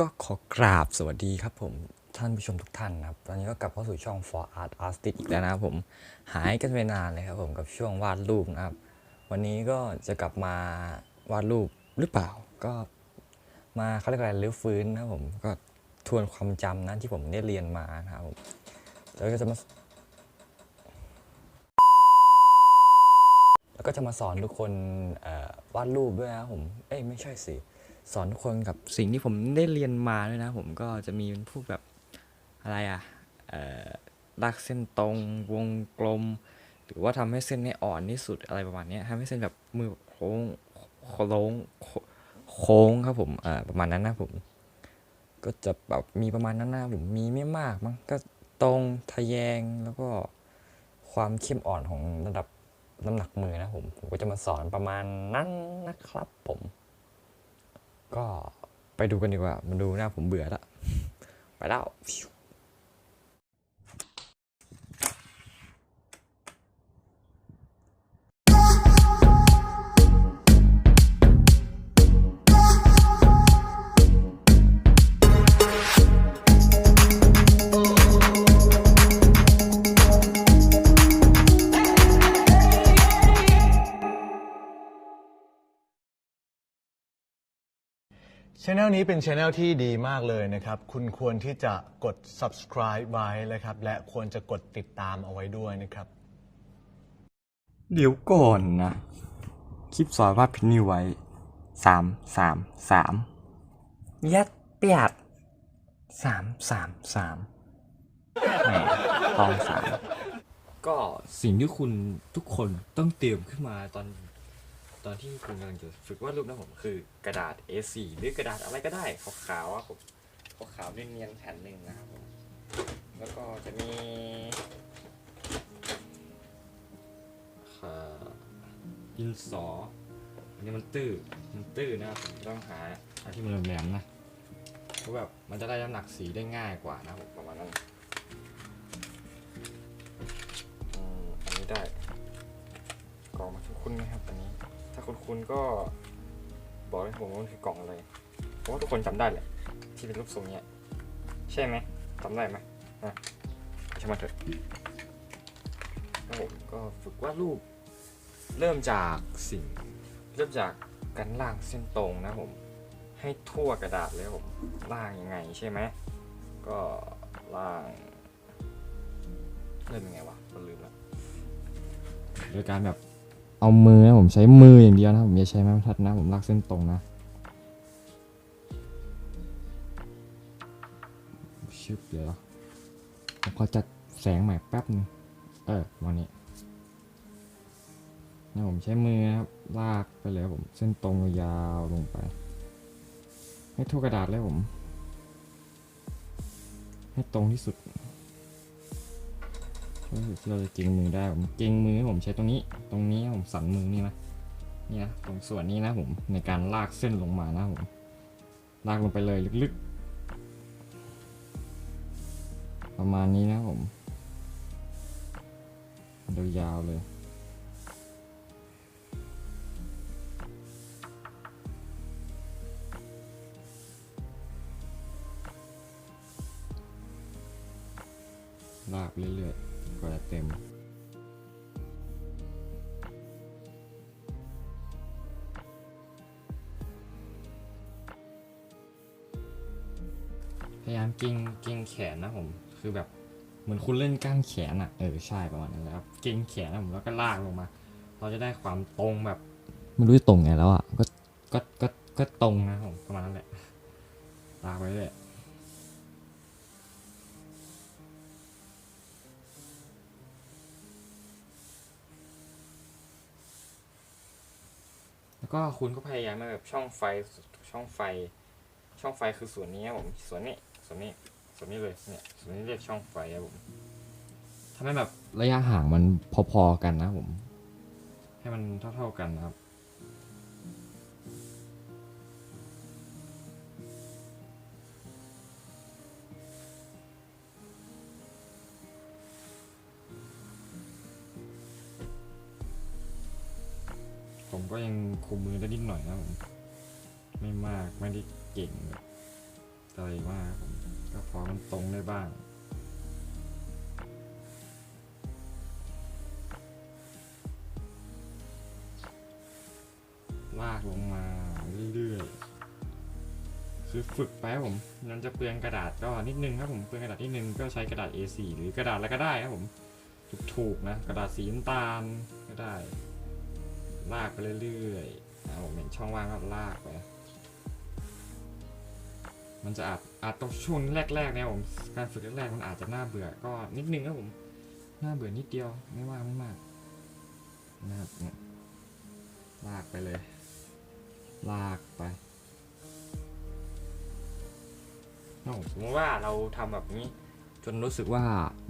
ก็ขอกราบสวัสดีครับผมท่านผู้ชมทุกท่านครับ ตอนนี้ก็กลับเข้าสู่ช่อง For Art Artist อีกแล้วนะครับผมหายกันไปนานเลยครับผมกับช่วงวาดรูปนะครับ วันนี้ก็จะกลับมาวาดรูปหรือเปล่า ก็มาเขาเรียกอะไรรื้อฟื้นนะครับผมก็ทวนความจำนะที่ผมได้เรียนมานะครับผมแล้วก็จะมาแล้วก็จะมาสอนทุกคนวาดรูปด้วยนะผมเอ้ยไม่ใช่สิ สอนคนกับสิ่งที่ผมได้เรียนมาด้วยนะ ผมก็จะมีเป็นพวกแบบอะไรอะเอ่อลากเส้นตรงวงกลม หรือว่าทำให้เส้นนี่อ่อนที่สุดอะไรประมาณนี้ทำให้เส้นแบบมือโค้งโค้งโค้งครับผมอ่าประมาณนั้นนะผม ก็จะแบบมีประมาณนั้นนะผมมีไม่มากมั้งก็ตรงทะแยงแล้วก็ความเข้มอ่อนของระดับน้ำหนักมือนะผมผมก็จะมาสอนประมาณนั้นนะครับผม ก็ไปดูกันดีกว่า มันดูหน้าผมเบื่อแล้วไปแล้ว ช anel นี้เป็นช anel ที่ดีมากเลยนะครับ คุณควรที่จะกด subscribe ไว้นะครับ และควรจะกดติดตามเอาไว้ด้วยนะครับ เดี๋ยวก่อนนะ คลิปสอนวาดพินิวไว้สามสามสามยัดเปียดสามสามสามแหมตองสามก็สิ่งที่คุณทุกคนต้องเตรียมขึ้นมาตอน ตอนที่คุณกำลังจะฝึกวาดรูปนะผมคือกระดาษ A4 หรือกระดาษอะไรก็ได้ขาวๆอะผมขาวๆเนียนๆแผ่นหนึ่งนะครับผมแล้วก็จะมีค่ะดินสออันนี้มันตื้อมันตื้อนะครับผมต้องหาอันที่มันแหลมๆนะเพราะแบบมันจะได้น้ำหนักสีได้ง่ายกว่านะครับผมประมาณนั้นอืมอันนี้ได้กล่องมาคุ้นๆไหมครับอันนี้ ถ้าคุ้นๆก็บอกให้ผมว่ามันคือกล่องอะไรผมว่าทุกคนจำได้แหละ ที่เป็นรูปทรงเนี้ย ใช่ไหมจำได้ไหมอะใช่มาเถอะผมก็ฝึกวาดรูป เริ่มจากสิ่ง เริ่มจากการล่างเส้นตรงนะผม ให้ทั่วกระดาษเลยผมล่างยังไงใช่ไหมก็ล่างเริ่มยังไงวะก็ลืมล้วโดยการแบบ เอามือนะผมใช้มืออย่างเดียวนะผมอย่าใช้ไม้บรรทัดนะผมลากเส้นตรงนะชึบเดี๋ยวผมขอจัดแสงใหม่แป๊บนึงเออวันนี้นะผมใช้มือนะครับลากไปเลยผมเส้นตรงยาวลงไป ให้ทั่วกระดาษเลยผม ให้ตรงที่สุด ช่วยสุดที่เราจะเก่งมือได้ผมเก่งมือผมใช้ตรงนี้ ตรงนี้ผมสั่นมือนี่นะนี่นะตรงส่วนนี้นะผมในการลากเส้นลงมานะผมลากลงไปเลยลึกๆ ประมาณนี้นะผมยาวๆเลยลากเรื่อยๆ กว่าจะเต็มพยายามเก่งเก่งแขนนะผม คือแบบเหมือนคุณเล่นก้านแขนอะ เออใช่ประมาณนั้นนะครับเก่งแขนนะผมแล้วก็ลากลงมา เราจะได้ความตรงแบบไม่รู้จะตรงไงแล้วอะก็ก็ก็ก็ตรงนะผมประมาณนั้นแหละลากไปเรื่อย ก็คุณก็พยายามมาแบบช่องไฟช่องไฟ ช่องไฟคือส่วนนี้ครับผมส่วนนี้ส่วนนี้ส่วนนี้เลยเนี่ยส่วนนี้เรียกช่องไฟครับผมทำให้แบบระยะห่างมันพอๆกันนะผม ให้มันเท่าๆกันนะครับ คุมมือได้นิดหน่อยนะผมไม่มากไม่ได้เก่งแบบอะไรมากผมก็พอมันตรงได้บ้างลากลงมาเรื่อยๆ คือฝึกไปครับผมมันจะเปลืองกระดาษก็นิดนึงครับผม เปลืองกระดาษนิดนึงก็ใช้กระดาษ A4 หรือกระดาษอะไรก็ได้ครับผม ถูกๆนะ กระดาษสีน้ำตาลก็ได้ ลากไปเรื่อยๆนะผมเห็นช่องว่างก็ลากไป มันจะอาจอาจต้องช่วงแรกๆเนี่ยผมการฝึกแรกๆมันอาจจะน่าเบื่อก็นิดนึงครับผมน่าเบื่อนิดเดียวไม่ว่าไม่มากนะครับเนี่ยลากไปเลย ลากไปสมมติว่าเราทำแบบนี้ จนรู้สึกว่า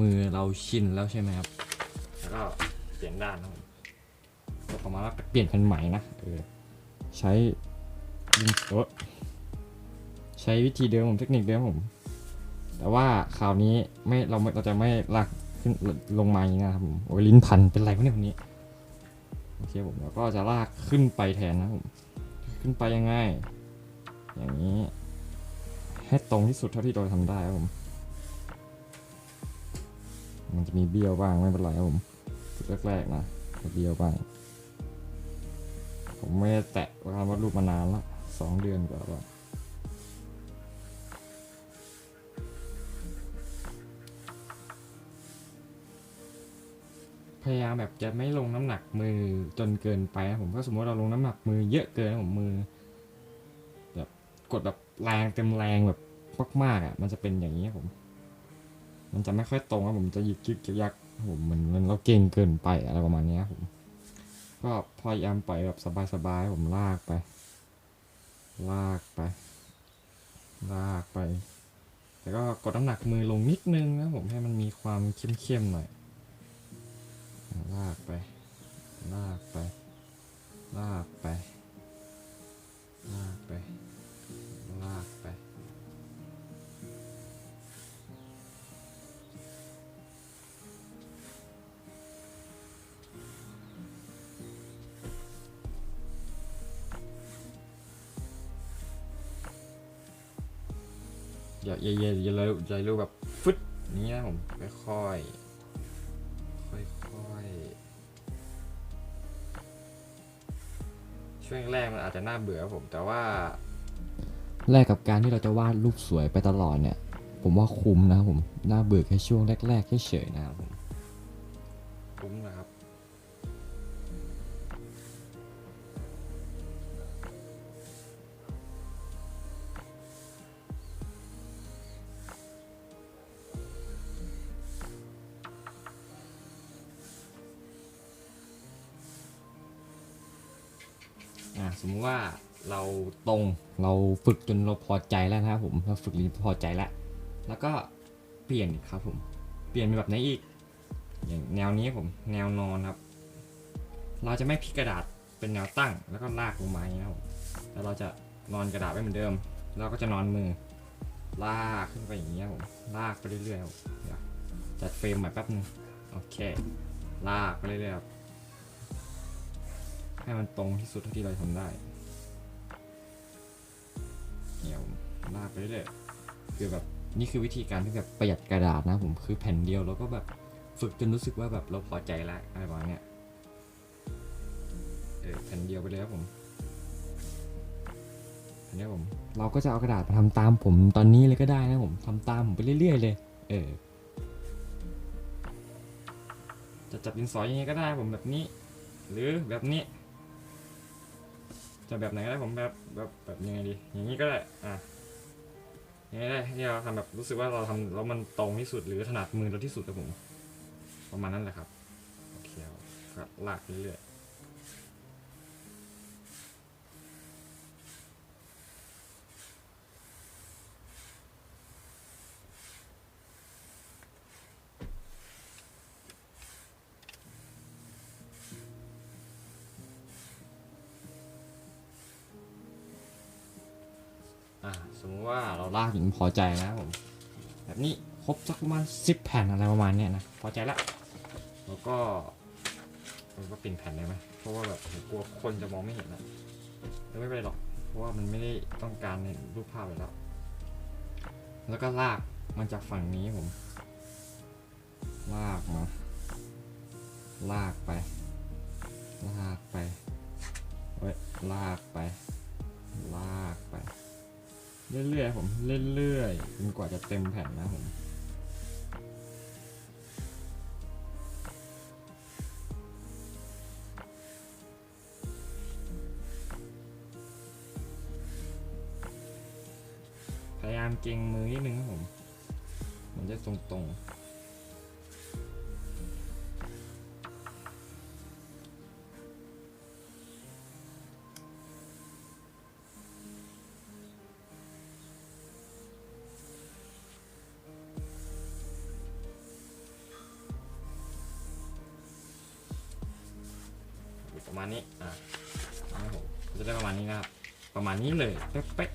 มือเราชินแล้วใช่ไหมครับ แล้วก็เปลี่ยนด้านครับ ผมก็ประมาณว่าเปลี่ยนเป็นใหม่นะเออใช้ยิงโต๊ะใช้วิธีเดิมผมเทคนิคเดิมผม แต่ว่าคราวนี้ไม่เราไม่เราจะไม่ลากขึ้นลงมาอย่างนี้นะครับผมโอ้ยลิ้นพันเป็นไรวะเนี่ยคนนี้โอเคผมแล้วก็จะลากขึ้นไปแทนนะครับผมขึ้นไปยังไง อย่างนี้ให้ตรงที่สุดเท่าที่เราทำได้ครับผม มันจะมีเบี้ยวบ้างไม่เป็นไรครับผมจุดแรกๆนะเบี้ยวบ้าง ผมไม่ได้แตะการวาดรูปมานานละสองเดือนกว่าแล้วพยายามแบบจะไม่ลงน้ำหนักมือจนเกินไปนะผมก็สมมติเราลงน้ำหนักมือเยอะเกินผมมือแบบกดแบบแรงเต็มแรงแบบมากๆอะ มันจะเป็นอย่างนี้ผม มันจะไม่ค่อยตรงครับผมจะยึกยึกยักยักผมเหมือนมันเราเก่งเกินไปอะไรประมาณนี้ครับผม ก็พยายามปล่อยแบบสบายๆผมลากไป ลากไป ลากไป แต่ก็กดน้ำหนักมือลงนิดนึงนะผมให้มันมีความเข้มๆหน่อย ลากไป ลากไป ลากไป ลากไป ลากไป อย่าอย่าอย่าอย่าเลยอย่ารู้แบบฟึดอย่างนี้นะผมค่อยๆค่อยๆช่วงแรกมันอาจจะน่าเบื่อผม แต่ว่า แรกกับการที่เราจะวาดรูปสวยไปตลอดเนี่ย ผมว่าคุ้มนะครับผมน่าเบื่อแค่ช่วงแรกๆเฉยๆนะครับ อะสมมติว่าเราตรงเราฝึกจนเราพอใจแล้วนะครับผมเราฝึกจนพอใจแล้วแล้วก็เปลี่ยนครับผม เปลี่ยนเป็นแบบไหนอีก อย่างแนวนี้ผมแนวนอนครับ เราจะไม่พลิกกระดาษเป็นแนวตั้ง แล้วก็ลากลงมาอย่างนี้ครับแล้วเราจะนอนกระดาษไว้เหมือนเดิม เราก็จะนอนมือ ลากขึ้นไปอย่างนี้ครับผมลากไปเรื่อยๆครับจัดเฟรมใหม่แป๊บนึงโอเค ลากไปเรื่อยๆครับ ให้มันตรงที่สุดเท่าที่เราทำได้เนี่ยผมลากไปเรื่อยๆคือแบบนี่คือวิธีการที่แบบประหยัดกระดาษนะผมคือแผ่นเดียวแล้วก็แบบฝึกจนรู้สึกว่าแบบเราพอใจแล้วอะไรประมาณเนี้ยเออแผ่นเดียวไปเลยครับผมอันนี้ผมเราก็จะเอากระดาษมาทำตามผมตอนนี้เลยก็ได้นะผมทำตามผมไปเรื่อย ๆ เลย เออจะจับดินสอยังไงก็ได้ผมแบบนี้ หรือแบบนี้ จะแบบไหนก็ได้ผมแบบแบบแบบยังไงดี อย่างนี้ก็ได้อะยังไงได้ที่เราทำแบบรู้สึกว่าเราทำแล้วมันตรงที่สุดหรือถนัดมือเราที่สุดครับผม ประมาณนั้นแหละครับโอเคครับลากเรื่อย ว่าเราลากถึงพอใจนะผม แบบนี้ครบสักประมาณสิบแผ่นอะไรประมาณเนี้ยนะ พอใจละแล้วก็เราก็เปลี่ยนแผ่นได้ไหมเพราะว่าแบบผมกลัวคนจะมองไม่เห็นนะแต่ไม่เป็นไรหรอก เพราะว่ามันไม่ได้ต้องการในรูปภาพเลยแล้ว แล้วก็ลากมันจากฝั่งนี้ผม ลากมา ลากไป ลากไปเว้ย ลากไป ลากไป เรื่อยๆผมเรื่อยๆจนกว่าจะเต็มแผ่นนะผมพยายามเก่งมือนิดนึงครับผม มันจะตรงๆ นี้เลยเป๊ะ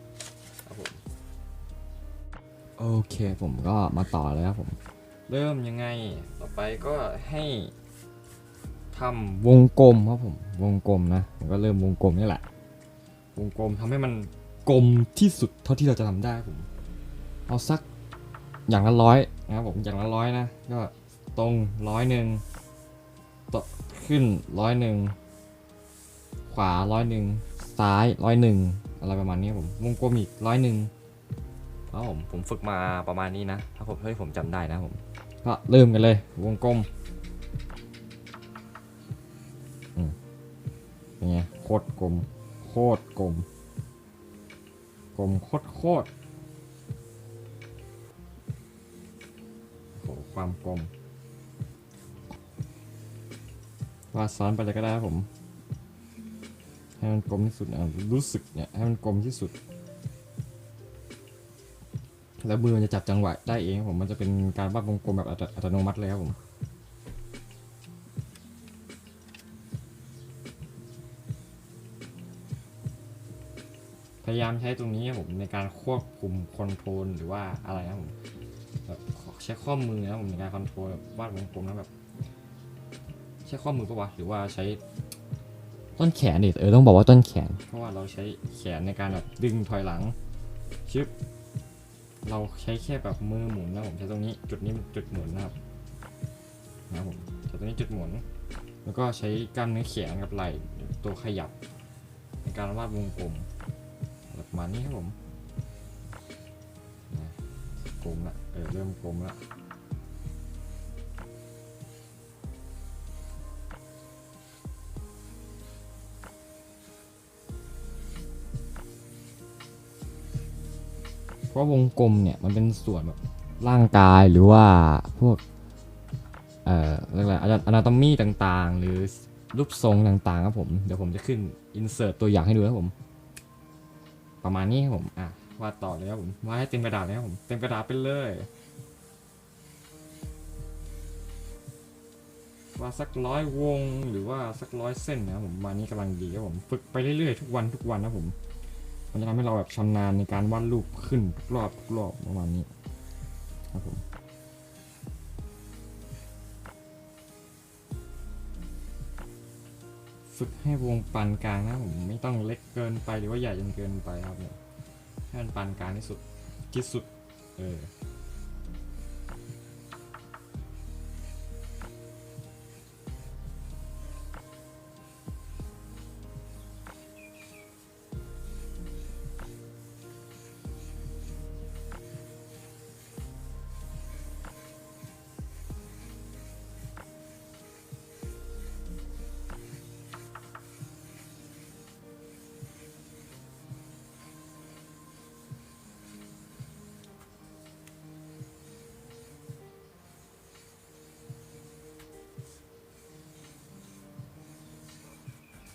ๆครับผมโอเคผมก็มาต่อเลยครับผม เริ่มยังไงต่อไปก็ให้ทำวงกลมครับผม วงกลมนะผมก็เริ่มวงกลมนี่แหละ วงกลมทำให้มันกลมที่สุดเท่าที่เราจะทำได้ครับผม เอาสักอย่างละร้อยนะครับผมอย่างละร้อยนะ ก็ตรงร้อยหนึ่งต่อขึ้นร้อยหนึ่งขวาร้อยหนึ่ง ซ้ายร้อยหนึ่งอะไรประมาณนี้ครับผมวงกลมอีกร้อยหนึ่งครับผมผมฝึกมาประมาณนี้นะ ถ้าผมเท่าที่ผมจำได้นะผมก็เริ่มกันเลย วงกลมอืมเป็นไงโคตรกลมโคตรกลมกลมโคตรโคตรโหความกลมวาดซ้อนไปเลยก็ได้ครับผม ให้มันกลมที่สุดนะรู้สึกเนี่ยให้มันกลมที่สุด แล้วมือมันจะจับจังหวะได้เองผมมันจะเป็นการวาดวงกลมแบบอัตโนมัติเลยครับผมพยายามใช้ตรงนี้ครับผมในการควบคุมคอนโทรลหรือว่าอะไรนะผมแบบใช้ข้อมือนะครับผมในการคอนโทรลแบบวาดวงกลมนะแบบใช้ข้อมือปะวะหรือว่าใช้ ต้นแขนดิเออต้องบอกว่าต้นแขน เพราะว่าเราใช้แขนในการแบบดึงถอยหลังชึบเราใช้แค่แบบมือหมุนนะผมใช้ตรงนี้จุดนี้จุดหมุนนะครับนะผมใช้ตรงนี้จุดหมุน แล้วก็ใช้กล้ามเนื้อแขนกับไหล่ตัวขยับ ในการวาดวงกลมประมาณนี้ครับผมนะกลมละเออเริ่มกลมละ เพราะวงกลมเนี่ยมันเป็นส่วนแบบร่างกายหรือว่าพวกเอ่อเรียกอะไรอนาโตมีต่างๆ หรือรูปทรงต่างๆครับผม เดี๋ยวผมจะขึ้น insert ตัวอย่างให้ดูครับผม ประมาณนี้ครับผมอะวาดต่อเลยครับผมวาดให้เต็มกระดาษเลยครับผมเต็มกระดาษไปเลยวาดสักร้อยวงหรือว่าสักร้อยเส้นนะครับผมประมานี้กำลังดีครับผมฝึกไปเรื่อยๆทุกวันทุกวันนะผม มันจะทำให้เราแบบชำนาญในการวาดรูปขึ้นรอบรอบประมาณนี้ครับผมฝึกให้วงปานกลางนะผมไม่ต้องเล็กเกินไปหรือว่าใหญ่จนเกินไปครับเนี่ยให้มันปานกลางที่สุดที่สุดเออ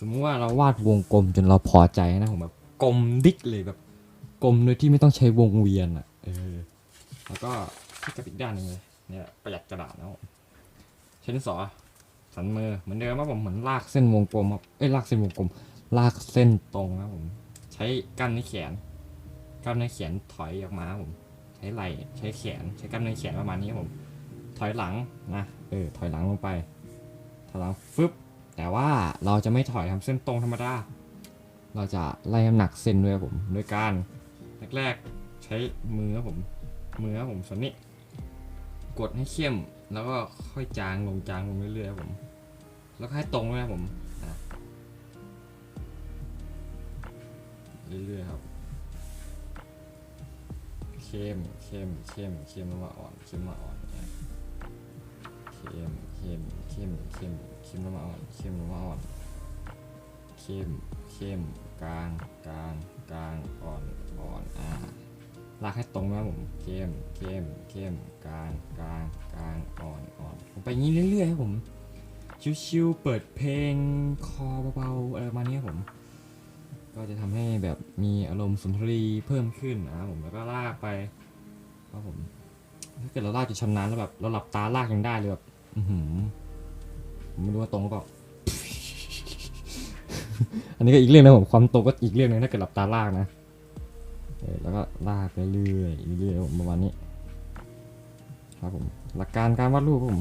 สมมติว่าเราวาดวงกลมจนเราพอใจนะผมแบบกลมดิกเลยแบบกลมโดยที่ไม่ต้องใช้วงเวียนอะเออแล้วก็ที่กับอีกด้านหนึงเลยเนี่ยประหยัดกระดาษนะผมใช้ดินสอสันมือเหมือนเดิมครับผมเหมือนลากเส้นวงกลมครับเอ้ยลากเส้นวงกลม ลากเส้นตรงนะผมใช้กล้ามเนื้อแขนกล้ามเนื้อแขนถอยออกมาผมใช้ไหล่ใช้แขนใช้กล้ามเนื้อแขนประมาณนี้ครับผม ถอยหลังนะเออถอยหลังลงไปถอยหลังฟึบ แต่ว่าเราจะไม่ถอยทำเส้นตรงธรรมดา เราจะไล่น้ำหนักเส้นด้วยผมโดยการแรกใช้มือผมมือผมส่วนนี้ กดให้เข้มแล้วก็ค่อยจางลงจางลงเรื่อยๆผม แล้วก็ให้ตรงด้วยผมเรื่อยๆครับเข้มเข้มเข้มเข้มลงมาอ่อนเข้มมาอ่อนเข้มเข้มเข้มเข้ม เข้มลงมาอ่อน เข้มลงมาอ่อน เข้ม เข้ม กลาง กลาง กลาง อ่อน อ่อน อ่าลากให้ตรงนะผม เข้ม เข้ม เข้ม กลาง กลาง กลาง อ่อน อ่อน ผมไปงนี้เรื่อยๆครับผม ชิวๆ เปิดเพลง คอเบาๆ อะไรประมาณนี้ครับผม ก็จะทำให้แบบมีอารมณ์สุนทรีเพิ่มขึ้นนะครับผม แล้วก็ลากไปครับผม ถ้าเกิดเราลากจะชำนาญแล้วแบบเราหลับตาลากยังได้เลยแบบ อือหือ ไม่รู้ว่าตรงหรือเปล่า อันนี้ก็อีกเรื่องนะผมความตรงก็อีกเรื่องหนึงถ้าเกิดหลับตาลากนะเออแล้วก็ลากไปเรื่อยๆเรื่อยๆผมประมาณนี้ครับผมหลักการการวาดรูปผม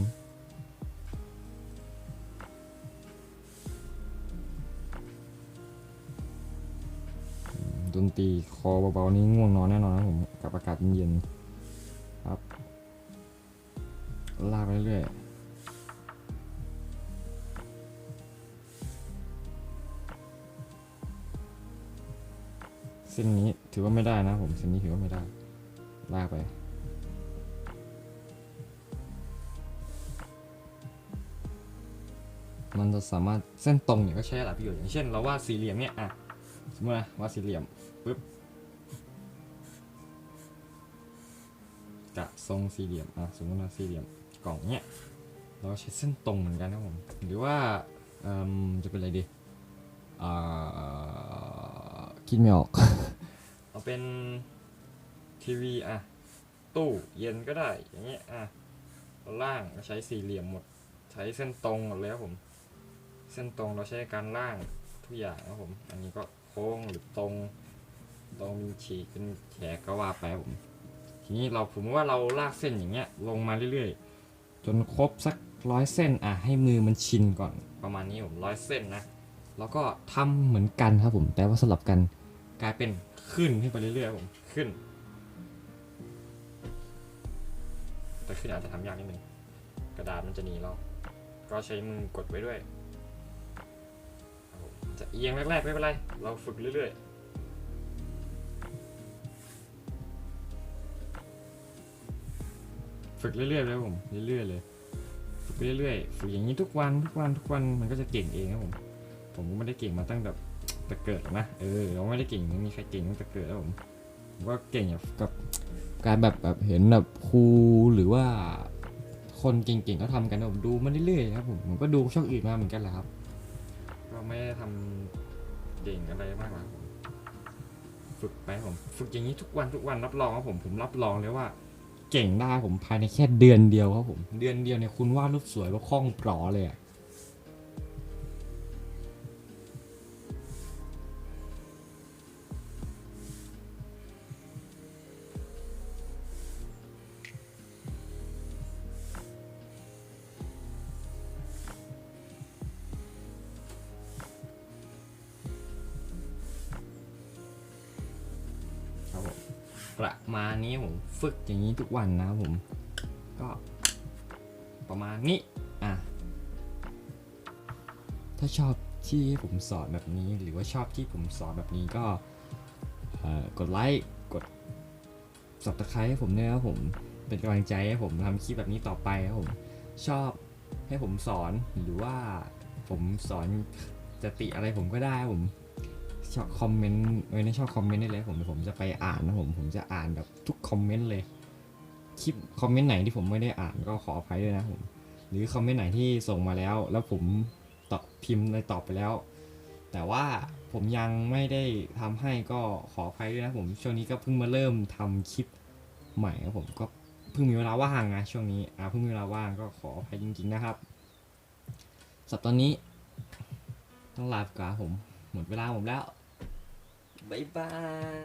ดนตรีคอเบาๆนี้ง่วงนอนแน่นอนนะผมกับอากาศเย็นๆครับลากไปเรื่อย ส้นนี้ถือว่าไม่ได้นะผมเส้นนี้ถือว่าไม่ได้ ลากไป มันจะสามารถเส้นตรงเนี่ยก็ใช้หลายประโยชน์อย่างเช่นเราวาดสี่เหลี่ยมเนี่ยอะสมมตินะวาดสี่เหลี่ยมปุ๊บกะทรงสี่เหลี่ยมอะสมมติว่าสี่เหลี่ยมกล่องเนี้ยเราใช้เส้นตรงเหมือนกันนะผมหรือว่าเอิ่มจะเป็นอะไรดีอ่า คิดไม่ออก เอาเป็นทีวีอะ ตู้เย็นก็ได้ อย่างเงี้ยอะล่างก็ใช้สี่เหลี่ยมหมด ใช้เส้นตรงหมดเลยครับผม เส้นตรงเราใช้การล่างทุกอย่างครับผม อันนี้ก็โค้งหรือตรง ตรงมีฉีกเป็นแขกก็ว่าไปผม ทีนี้เราผมว่าเราลากเส้นอย่างเงี้ย ลงมาเรื่อยๆ จนครบสักร้อยเส้นอะให้มือมันชินก่อนประมาณนี้ผมร้อยเส้นนะแล้วก็ทำเหมือนกันครับผม แต่ว่าสลับกัน กลายเป็นขึ้นขึ้นไปเรื่อยๆผมขึ้น แต่ขึ้นอาจจะทำยากนิดนึงกระดาษมันจะหนีเราก็ใช้มือกดไว้ด้วยจะเอียงแรกๆไม่เป็นไร เราฝึกเรื่อยๆฝึกเรื่อยๆเลยผมเรื่อยๆเลยฝึกเรื่อยๆฝึกอย่างนี้ทุกวันทุกวันทุกวันมันก็จะเก่งเองครับผม ผมก็ไม่ได้เก่งมาตั้งแต่ แต่เกิดหรอกนะเออเราไม่ได้เก่งไม่มีใครเก่งตั้งแต่เกิดแล้วผมผมก็เก่งกับการแบบแบบเห็นแบบครูหรือว่าคนเก่งๆก็ทำกันผมดูมาเรื่อยๆครับผมผมก็ดูช่องอื่นมาเหมือนกันแหละครับ ก็ไม่ได้ทำเก่งอะไรมากหรอกครับผมฝึกไปผมฝึกอย่างนี้ทุกวันทุกวันรับรองครับผมผมรับรองเลยว่า เก่งได้ผมภายในแค่เดือนเดียวครับผม เดือนเดียวเนี่ยคุณวาดรูปสวยว่าคล่องปลอเลยอะ ประมาณนี้ผมฝึกอย่างนี้ทุกวันนะผม ก็ประมาณนี้ อะ ถ้าชอบที่ผมสอนแบบนี้หรือว่าชอบที่ผมสอนแบบนี้ก็กดไลค์กด subscribe ให้ผมด้วยนะครับผมเป็นกำลังใจให้ผมทำคลิปแบบนี้ต่อไปครับผมชอบให้ผมสอนหรือว่าผมสอนจะติอะไรผมก็ได้ครับผม ชอบคอมเมนต์ไว้ในช่องคอมเมนต์ได้เลยผมเดี๋ยผมจะไปอ่านนะผมผมจะอ่านแบบทุกคอมเมนต์เลยคลิปคอมเมนต์ไหนที่ผมไม่ได้อ่านก็ขออภัยด้วยนะผมหรือคอมเมนต์ไหนที่ส่งมาแล้ว แล้วผมตอบพิมพ์ในตอบไปแล้ว แต่ว่าผมยังไม่ได้ทำให้ก็ขออภัยด้วยนะผมช่วงนี้ก็เพิ่งมาเริ่มทำคลิปใหม่ครับผมก็เพิ่งมีเวลาว่างนะช่วงนี้อ่าเพิ่งมีเวลาว่างก็ขออภัยจริง ๆนะครับสับตอนนี้ ต้องลาไปก่อนผมหมดเวลาผมแล้ว Bye-bye!